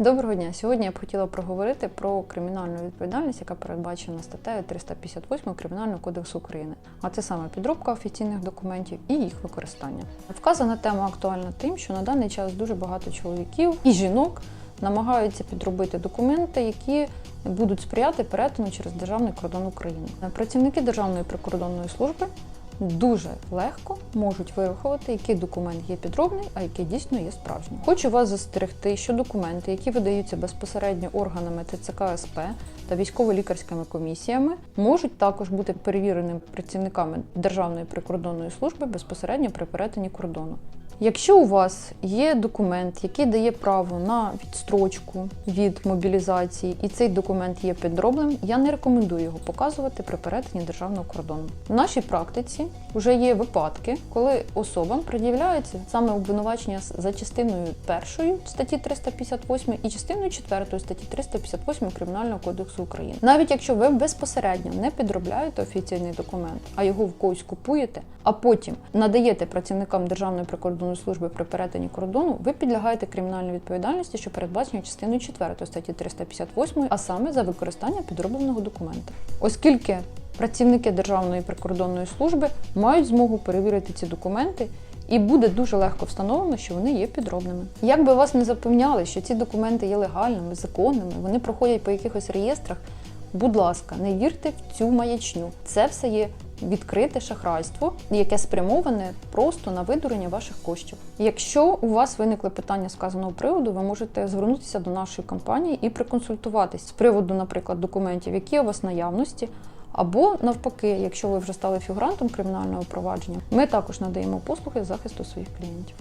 Доброго дня. Сьогодні я б хотіла проговорити про кримінальну відповідальність, яка передбачена статтею 358 Кримінального кодексу України. А це саме підробка офіційних документів і їх використання. Вказана тема актуальна тим, що на даний час дуже багато чоловіків і жінок намагаються підробити документи, які будуть сприяти перетину через державний кордон України. Працівники Державної прикордонної служби дуже легко можуть вирахувати, який документ є підробний, а який дійсно є справжнім. Хочу вас застерегти, що документи, які видаються безпосередньо органами ТЦК СП та військово-лікарськими комісіями, можуть також бути перевіреними працівниками Державної прикордонної служби безпосередньо при перетині кордону. Якщо у вас є документ, який дає право на відстрочку від мобілізації, і цей документ є підробним, я не рекомендую його показувати при перетині державного кордону. В нашій практиці вже є випадки, коли особам пред'являється саме обвинувачення за частиною першої статті 358 і частиною 4 статті 358 Кримінального кодексу України. Навіть якщо ви безпосередньо не підробляєте офіційний документ, а його в когось купуєте, а потім надаєте працівникам Державної прикордонної служби при перетині кордону, ви підлягаєте кримінальній відповідальності, що передбачено частиною 4 статті 358, а саме за використання підробленого документа. Оскільки працівники Державної прикордонної служби мають змогу перевірити ці документи. І буде дуже легко встановлено, що вони є підробними. Як би вас не запевняли, що ці документи є легальними, законними, вони проходять по якихось реєстрах. Будь ласка, не вірте в цю маячню. Це все є відкрите шахрайство, яке спрямоване просто на видурення ваших коштів. Якщо у вас виникли питання сказаного приводу, ви можете звернутися до нашої компанії і приконсультуватись з приводу, наприклад, документів, які у вас наявності. Або навпаки, якщо ви вже стали фігурантом кримінального провадження, ми також надаємо послуги захисту своїх клієнтів.